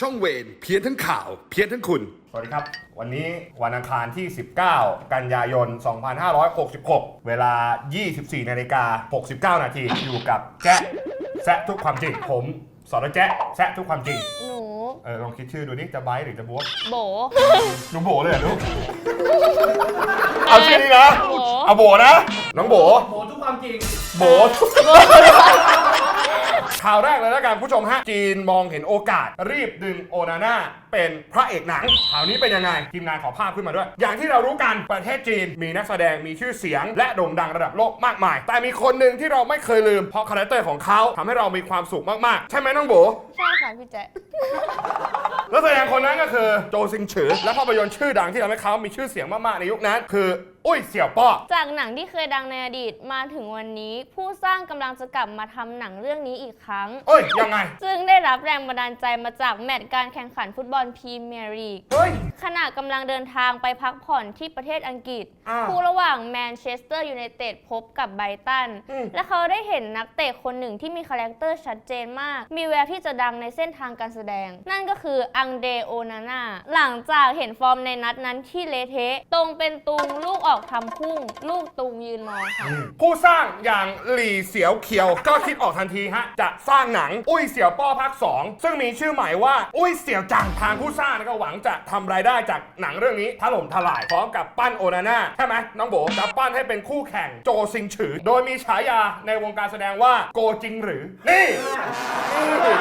ช่องเวรเพี้ยนทั้งข่าว เพี้ยนทั้งคุณ สวัสดีครับ วันนี้วันอังคารที่ 19 กันยายน 2566 เวลา 24นาฬิกา69 นาทีอยู่กับแจ๊ะแซะทุกความจริง ผมสรแจ๊ะแซะทุกความจริง หนูเออลองคิดชื่อดูนี่จะไบร์ทหรือจะบวกโบหนูโบเลยเหรอลูก เอาชื่อนี้นะ โบ เอาโบนะ น้องโบโหทุกความจริง โบ ข่าวแรกเลยแล้วกันผู้ชมฮะ จีนมองเห็นโอกาสรีบดึงโอนาน่า เป็นพระเอกหนังข่าวนี้เป็นยังไงทีมงานขอภาพขึ้นมาด้วย อย่างที่เรารู้กันประเทศจีนมีนักแสดงมีชื่อเสียง และโด่งดังระดับโลกมากมาย แต่มีคนหนึ่งที่เราไม่เคยลืมเพราะคาแรคเตอร์ของเขาทำให้เรามีความสุขมากๆ ใช่ไหมน้องโบใช่ค่ะพี่แจ๊คแล้วแสดงคนนั้นก็คือโจซิงฉือ และภาพยนตร์ชื่อดังที่ทำให้เขามีชื่อเสียงมากๆในยุคนั้น คืออุ้ยเสี่ยวป้อจากหนังที่เคยดังในอดีตมาถึงวันนี้ผู้สร้างกำลังจะกลับมาทำหนังเรื่องนี้อีกครั้งเอ้ยยังไง ซึ่งได้รับแรงบันดาลใจมาจากแมตช์การแข่งขันฟุตบอลพรีเมียร์ลีกเฮ้ยขณะกำลังเดินทางไปพักผ่อนที่ประเทศอังกฤษ อ่าคู่ระหว่างแมนเชสเตอร์ยูไนเต็ดพบกับไบรตัน อืม และเขาได้เห็นนักเตะคนหนึ่งที่มีคาแรคเตอร์ชัดเจนมาก มีแววที่จะดังในเส้นทางการแสดง นั่นก็คืออังเดโอนาน่าหลังจากเห็นฟอร์มในนัดนั้นที่เละเทะตรงเป็นตุงลูกออกทำพุ่ง ลูกตุงยืนมองค่ะ ผู้สร้างอย่างหลี่เสียวเขียว ก็คิดออกทันทีฮะ จะสร้างหนัง อุ้ยเสี่ยวป้อภาค2ซึ่งมีชื่อหมายว่า อุ้ยเสี่ยวจังทางผู้สร้างก็หวังจะทำรายได้จากหนังเรื่องนี้ถล่มทลาย พร้อมกับปั้นโอนาน่าใช่ไหมน้องโบจะปั้นให้เป็นคู่แข่งโจซิงฉือ โดยมีฉายาในวงการแสดงว่าโกจริงหรือ นี่นี่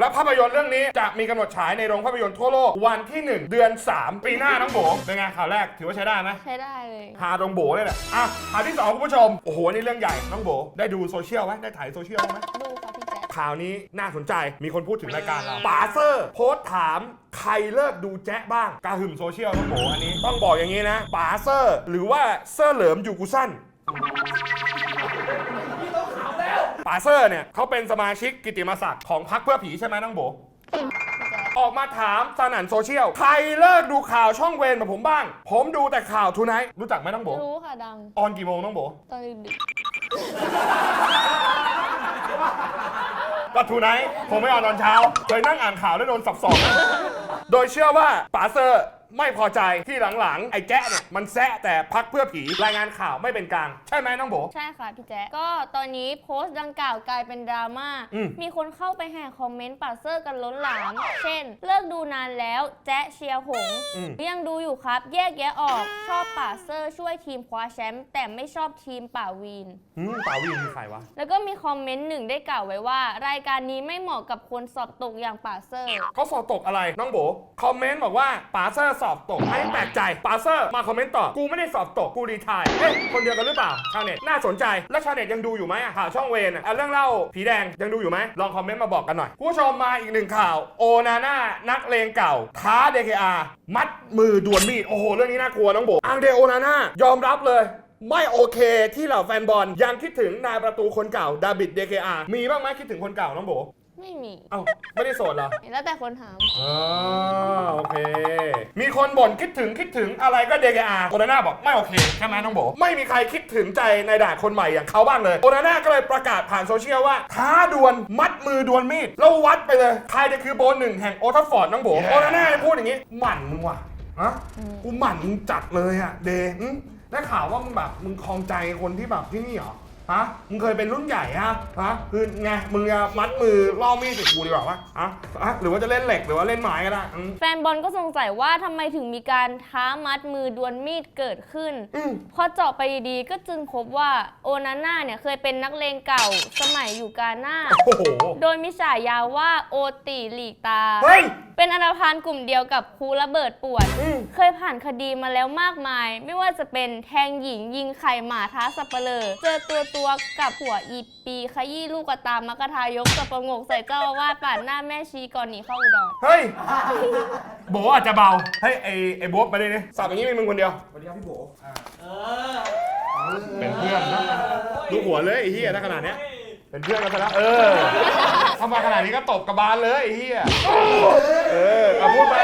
และภาพยนตร์เรื่องนี้จะมีกำหนดฉายในโรงภาพยนตร์ทั่วโลกวันที่ 1 เดือน 3 ปีหน้าน้องโบเป็นไงข่าวแรกถือว่าใช้ได้ไหมใช้ได้เลยพาตรงโบเลยแหละอะข่าวที่สองคุณผู้ชมโอ้โหนี่เรื่องใหญ่น้องโบได้ดูโซเชียลไหมได้ถ่ายโซเชียลไหมดูค่ะพี่แจ๊คข่าวนี้น่าสนใจมีคนพูดถึงรายการเราป๋าเซอร์โพสต์ถาม ใครเลิกดูแจ๊ะบ้างกาหึ่มโซเชียลน้องโบอันนี้ต้องบอกอย่างนี้นะป๋าเซอร์หรือว่าเซอร์เหลิมยูกุสั้นป๋าเซอร์เนี่ยเขาเป็นสมาชิกกิตติมศักดิ์ของพรรคเพื่อผีใช่ไหมน้องโบออกมาถามสนั่นโซเชียล ใครเลิกดูข่าวช่องเวรแบบผมบ้าง ผมดูแต่ข่าวทูไนท์รู้จักไหมน้องโบรู้ค่ะดัง ออนกี่โมงน้องโบตอนดึกก็ทูไนท์ผมไม่ออนตอนเช้าเคยนั่งอ่านข่าวแล้วโดนสับสองนะ โดยเชื่อว่าป๋าเซอร์ ไม่พอใจที่หลังๆ ไอ้แจ๊ะเนี่ยมันแซะแต่พักเพื่อผีรายงานข่าวไม่เป็นกลาง ใช่ไหมน้องโบ ใช่ค่ะพี่แจ๊คก็ตอนนี้โพสต์ดังกล่าวกลายเป็นดราม่า อืม มีคนเข้าไปแห่คอมเมนต์ป่าเซอร์กันล้นหลาม เช่น เลิกดูนานแล้วแจ๊ะเชียร์หงส์อืม ยังดูอยู่ครับ แยกแยะออก ชอบป่าเซอร์ช่วยทีมคว้าแชมป์แต่ไม่ชอบทีมป่าวีน อืมป่าวินคือใครวะ แล้วก็มีคอมเมนต์หนึ่งได้กล่าวไว้ว่า รายการนี้ไม่เหมาะกับคนสอบตกอย่างป่าเซอร์ เขาสอบตกอะไรน้องโบ คอมเมนต์บอกว่าป๋าเซอร์สอบตกไม่แปลกใจป๋าเซอร์มาคอมเมนต์ต่อกูไม่ได้สอบตกกูรีไทายเอ๊ะคนเดียวกันหรือเปล่าชาวเน็ตน่าสนใจแล้วชาวเน็ตยังดูอยู่ไหมอะข่าวช่องเวนอะอะเรื่องเล่าผีแดงยังดูอยู่ไหมลองคอมเมนต์มาบอกกันหน่อยผู้ชมมาอีกหนึ่งข่าว โอนาน่านักเลงเก่า ท้า DKR มัดมือดวลมีดโอ้โหเรื่องนี้น่ากลัวน้องโบอังเดโอนาน่ายอมรับเลยไม่โอเคที่เหล่าแฟนบอลยังคิดถึงนายประตูคนเก่าดาบิด DKR มีบ้างไหมคิดถึงคนเก่าน้องโบ ไม่มี เอ้า ไม่ได้โสดเหรอ แล้วแต่คนถามอ่าโอเคมี คนบ่นคิดถึงคิดถึงอะไรก็เดกอาโอนาน่าบอกไม่โอเคใช่ไหมน้องโบไม่มีใครคิดถึงใจในด่านคนใหม่อย่างเขาบ้างเลยโอนาน่าก็เลยประกาศผ่านโซเชียลว่าท้าดวลมัดมือดวลมีดแล้ววัดไปเลยใครจะคือโบนหนึ่งแห่งโอทัฟฟอร์ดน้องโบโอนาน่าพูดอย่างนี้หมั่นมึงว่ะฮะกูหมั่นมึงจัดเลยอะเดหึได้ข่าวว่ามึงแบบมึงคลองใจคนที่แบบที่นี่เหรอ ฮะมึงเคยเป็นรุ่นใหญ่ฮะฮะคือไงมึงจะมัดมือล่อมีดใส่กูดีกว่าวะฮะฮะหรือว่าจะเล่นเหล็กหรือว่าเล่นไม้ก็ได้อืม แฟนบอลก็สงสัยว่าทำไมถึงมีการท้ามัดมือดวลมีดเกิดขึ้น อืม พอเจาะไปดีๆ ก็จึงพบว่าโอนาน่าเนี่ยเคยเป็นนักเลงเก่าสมัยอยู่กาหน้า โอ้โหโดยมีฉายาว่าโอติหลีกตา เฮ้ย เป็นอันธพาลกลุ่มเดียวกับครูระเบิดป่วนอืม เคยผ่านคดีมาแล้วมากมาย ไม่ว่าจะเป็นแทงหญิงยิงไข่หมาท้าสับเปลอเจอตัวตัวๆกับหัวอีปีขยี้ลูกกระตามมกทายกสับประงกใส่เจ้าอาวาสปาดหน้าแม่ชีก่อนหนีเข้าอุดรเฮ้ย โบอาจจะเบาเฮ้ยไอไอโบ๊ทมาดิเนี่ยสอบอย่างนี้มีมึงคนเดียว สวัสดีครับพี่โบอ่าเออเป็นเพื่อนนะดูหัวเลยไอ้เหี้ยถ้าขนาดเนี้ย เป็นเพื่อนกันซะแล้วเออทำมาขนาดนี้ก็ตบกระบาลเลยไอ้เหี้ยเออเอาพูดไป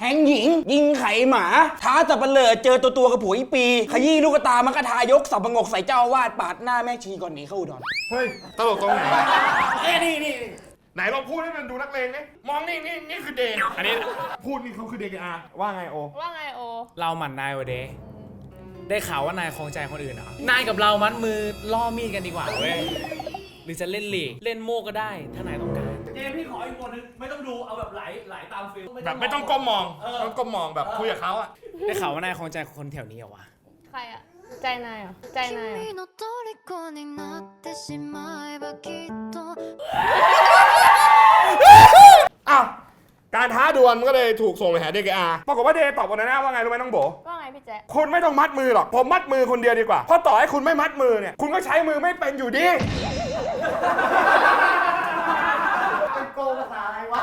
แทงหญิง ยิงไข่หมา ท้าสับเปลือเจอตัวตัวๆกับผัวอีปี ขยี้ลูกตามักกะทายกสับประงกใส่เจ้าอาวาดปาดหน้าแม่ชีก่อนหนีเข้าอุดรเฮ้ย ตลกตรงไหน เอ้ยนี่นี่ไหนลองพูดให้มันดูนักเลงนี่มองนี่นี่นี่คือเดย์อันนี้พูดนี่เขาคือเดย์อาว่าไงโอ ว่าไงโอ เราหมั่นนายวะเดได้ข่าวว่านายคลองใจคนอื่นเหรอนายกับเรามัดมือล่อมีดกันดีกว่าเว้ย หรือจะเล่นลีกเล่นโม่ก็ได้ ถ้านายต้องการ เจมส์พี่ขออีกคนนึงไม่ต้องดูเอาแบบไหลไหลตามฟิล แบบไม่ต้องก้มมอง เออ ต้องก้มมองแบบคุยกับเขาอะ ได้ข่าวว่านายคลองใจคนแถวนี้เหรอวะ ใครอะใจนายเหรอ ใจนายเหรอ 君の虜になってしまえばきっと อ้าว การท้าดวลมันก็เลยถูกส่งไปหาเดย์อาปรากฏว่าเดย์ตอบวันนั้นว่าไงรู้ไหมน้องโบ ว่าไงพี่แจ๊คคุณไม่ต้องมัดมือหรอก ผมมัดมือคนเดียวดีกว่า เพราะต่อให้คุณไม่มัดมือเนี่ย คุณก็ใช้มือไม่เป็นอยู่ดี เป็นโกภาษาอะไรวะ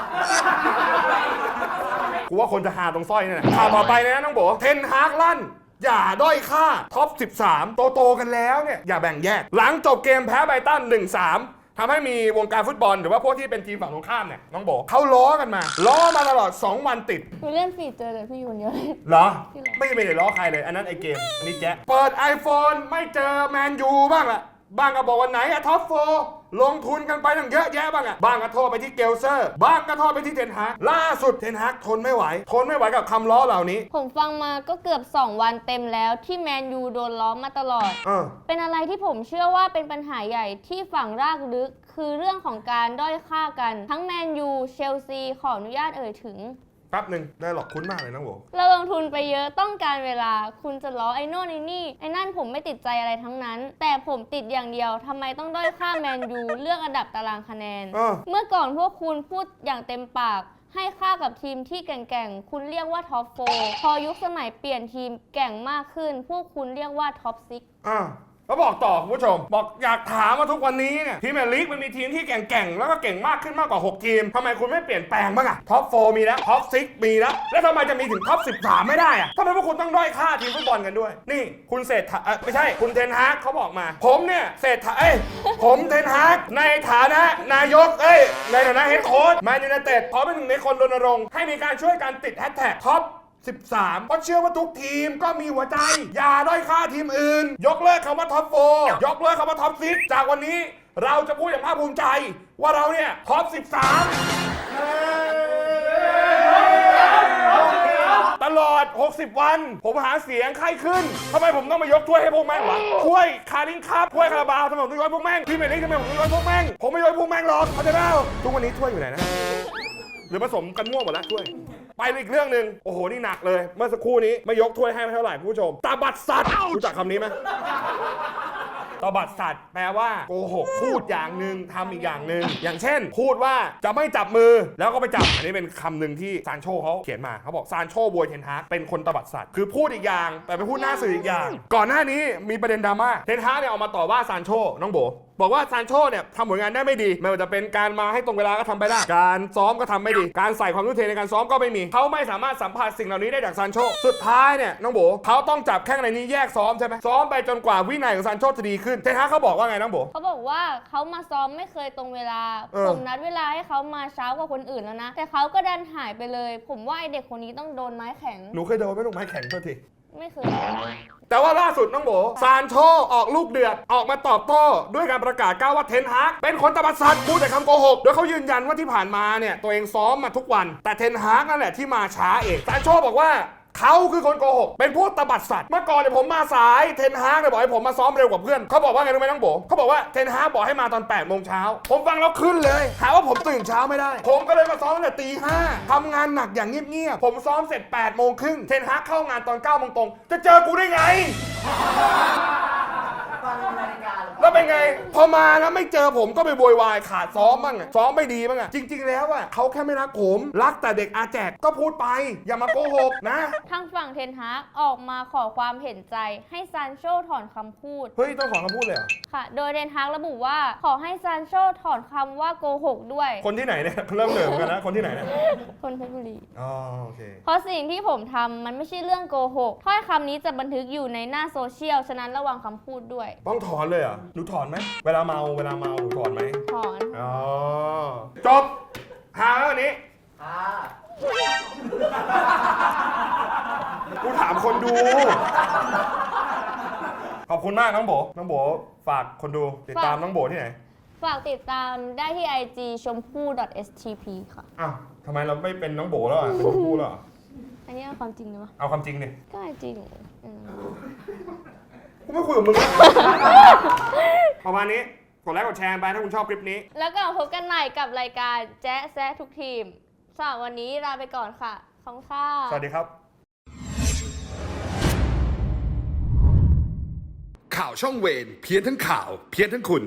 กูว่าคนจะหาตรงสร้อยนี่แหละข่าวต่อไปเลยนะน้องโบ เทนฮากลั่นอย่าด้อยค่าท็อป 13 โตโตๆกันแล้วเนี่ย อย่าแบ่งแยก หลังจบเกมแพ้ไบรตัน 1-3 ทำให้มีวงการฟุตบอลหรือว่าพวกที่เป็นทีมฝั่งตรงข้ามเนี่ยน้องโบเขาล้อกันมาล้อมาตลอด 2 วันติดหนูเล่นฟีดเจอแต่พี่ยูนเยอะเลย เหรอ ที่ไหน ไม่ไม่ได้ล้อใครเลย อันนั้นไอเกม อันนี้แจ๊ะเปิด iPhone ไม่เจอแมนยูบ้างละ บ้างก็บอกวันไหนอะท็อปโฟลงทุนกันไปตั้งเยอะแยะบ้างอะบ้างก็โทษไปที่เกลเซอร์ บ้างก็โทษไปที่เทนฮากล่าสุดเทนฮากทนไม่ไหว ทนไม่ไหวกับคำล้อเหล่านี้ ผมฟังมาก็เกือบ 2 วันเต็มแล้วที่แมนยูโดนล้อมมาตลอด เออ เป็นอะไรที่ผมเชื่อว่าเป็นปัญหาใหญ่ที่ฝังรากลึก คือเรื่องของการด้อยค่ากัน ทั้งแมนยูเชลซีขออนุญาตเอ่ยถึง แป๊บหนึ่งได้หรอกคุ้นมากเลยน้องโบเราลงทุนไปเยอะต้องการเวลา คุณจะล้อไอ้โน่นไอ้นี่ไอ้นั่นผมไม่ติดใจอะไรทั้งนั้น แต่ผมติดอย่างเดียวทำไมต้องด้อยค่าแมนยูเรื่องอันดับตารางคะแนน เออ เมื่อก่อนพวกคุณพูดอย่างเต็มปาก ให้ค่ากับทีมที่แก่งๆ คุณเรียกว่าท็อปโฟพอยุคสมัยเปลี่ยนทีมแก่งมากขึ้น พวกคุณเรียกว่าท็อปซิก อ่า แล้วบอกต่อคุณผู้ชม บอกอยากถามว่าทุกวันนี้เนี่ยทีมแมนลีกมันมีทีมที่แก่งๆ แล้วก็เก่งมากขึ้นมากกว่า 6 ทีมทำไมคุณไม่เปลี่ยนแปลงบ้างอะท็อป4มีแล้วท็อป6มีแล้ว แล้วทำไมจะมีถึงท็อป13 ไม่ได้อะทำไมพวกคุณต้องด้อยค่าทีมฟุตบอลกันด้วย นี่คุณเศรษฐาเอ่อไม่ใช่คุณเทนฮากเขาบอกมา ผมเนี่ยเศรษฐาเอ้ยผมเทนฮากในฐานะนายกเอ้ยในฐานะเฮดโค้ชแมนยูไนเต็ดขอเป็นหนึ่งในคนรณรงค์ให้มีการช่วยการติดแฮชแท็กท็อป 13เพราะเชื่อว่าทุกทีมก็มีหัวใจ อย่าด้อยค่าทีมอื่น ยกเลิกคำว่าท็อปโฟยกเลิกคำว่าท็อปซิจากวันนี้เราจะพูดอย่างภาคภูมิใจ ว่าเราเนี่ยท็อป 13 ตลอด 60 วัน ผมหาเสียงไข้ขึ้นทำไมผมต้องมายกถ้วยให้พวกแม่งวะถ้วยคาริงคัพถ้วยคาราบาวทำไมผมต้องยกให้พวกแม่งพี่เมลี่ทำไมผมต้องยกให้พวกแม่งผมไม่ยกให้พวกแม่งหรอกเขาใจเปล่าทุกวันนี้ถ้วยอยู่ไหนนะหรือผสมกันมั่วหมดแล้วถ้วย ไปอีกเรื่องหนึ่งโอ้โห นี่หนักเลย เมื่อสักครู่นี้ไม่ยกถ้วยให้ไม่เท่าไหร่คุณผู้ชมตาบัดสัตว์รู้จักคำนี้ไหม ตบัดสัตว์แปลว่าโกหกพูดอย่างหนึ่งทำอีกอย่างหนึ่งอย่างเช่น พูดว่าจะไม่จับมือแล้วก็ไปจับ อันนี้เป็นคำหนึ่งที่ซานโชเขาเขียนมาเขาบอกซานโชบวยเทนฮากเป็นคนตบัดสัตว์คือพูดอีกอย่าง แต่ไปพูดหน้าสื่ออีกอย่าง ก่อนหน้านี้มีประเด็นดราม่าเทนฮากเนี่ยออกมาต่อว่าซานโชน้องโบบอกว่าซานโชเนี่ยทำผลงานได้ไม่ดีไม่ว่าจะเป็นการมาให้ตรงเวลาก็ทำไปได้การซ้อมก็ทำไม่ดี การใส่ความทุ่มเทในการซ้อมก็ไม่มี เขาไม่สามารถสัมผัสสิ่งเหล่านี้ได้จากซานโชสุดท้ายเนี่ยน้องโบเขาต้องจับแข้งในนี้แยกซ้อมใช่ไหมซ้อมไปจนกว่าวินัยของซานโชจะดีขึ้นเทนฮากเขาบอกว่าไงน้องโบ เขาบอกว่าเขามาซ้อมไม่เคยตรงเวลา เออ ผมนัดเวลาให้เขามาเช้ากว่าคนอื่นแล้วนะ แต่เขาก็ดันหายไปเลย ผมว่าไอเด็กคนนี้ต้องโดนไม้แข็ง หนูเคยโดนไหม่ลูกไม้แข็งโทษที ไม่เคย แต่ว่าล่าสุดน้องโบซานโชออกลูกเดือด ออกมาตอบโต้ด้วยการประกาศก้าวว่าเทนฮากเป็นคนตบัดสัตว์พูดแต่คำโกหก โดยเขายืนยันว่าที่ผ่านมาเนี่ย ตัวเองซ้อมมาทุกวัน แต่เทนฮากนั่นแหละที่มาช้าเองซานโชบอกว่า เขาคือคนโกหก เป็นพวกตบัดสัตว์ เมื่อก่อนเนี่ยผมมาสาย เทนฮากเนี่ยบอกให้ผมมาซ้อมเร็วกว่าเพื่อน เขาบอกว่าไงรู้ไหมน้องโบเขาบอกว่าเทนฮากบอกให้มาตอน8ปดโมงเช้า ผมฟังแล้วขึ้นเลย หาว่าผมตื่นเช้าไม่ได้ ผมก็เลยมาซ้อมตั้งแต่ตีห้าทำงานหนักอย่างเงียบๆ ผมซ้อมเสร็จ8ปดโมงครึ่ง เทนฮากเข้างานตอน9ก้าโมงตรง จะเจอกูได้ไง แล้วเป็นไง พ อมาแล้วไม่เจอผมก็ไปโวยวายขาดซ้อมบ้างอะซ้อมไม่ดีบ้างอะจริง ๆ แล้วอะเขาแค่ไม่รักผม รักแต่เด็กอาแจกก็พูดไป อย่ามาโกหกนะ ทางฝั่งเทนฮากออกมาขอความเห็นใจให้ซานโชถอนคำพูด เฮ้ย ต้องขอคำพูดเลยเหรอค่ะ โดยเทนฮากระบุว่าขอให้ซานโชถอนคำว่าโกหกด้วย คนที่ไหนเนี่ย เริ่มเหนื่อยเหมือนกันนะ คนที่ไหนเนี่ยคนเพชรบุรี อ๋อโอเค เพราะสิ่งที่ผมทำมันไม่ใช่เรื่องโกหกถ้อยคำนี้จะบันทึกอยู่ในหน้าโซเชียล ฉะนั้นระวังคำพูดด้วย ต้องถอนเลยเหรอหนูถอนไหมเวลาเมาเวลาเมาหนูถอนไหมถอนอ๋อจบหาแล้ววันนี้กูถามคนดู ขอบคุณมากน้องโบน้องโบฝากคนดูติดตามน้องโบที่ไหน ฝากติดตามได้ที่ IG ชมพู่ stp ค่ะ อ้าวทำไมเราไม่เป็นน้องโบแล้วอะเป็นน้องพูแล้วเหรออันนี้เอาความจริงนะวะเอาความจริงดิก็จริงเออกูไม่คุยกับมึงแล้ว ประมาณนี้กดไลค์กดแชร์ไปถ้าคุณชอบคลิปนี้ แล้วก็มาพบกันใหม่กับรายการแจ๊ะแซะทุกทีมสำหรับวันนี้ลาไปก่อนค่ะขอบคุณค่ะ สวัสดีครับ ข่าวช่องเวรเพี้ยนทั้งข่าว เพี้ยนทั้งคุณ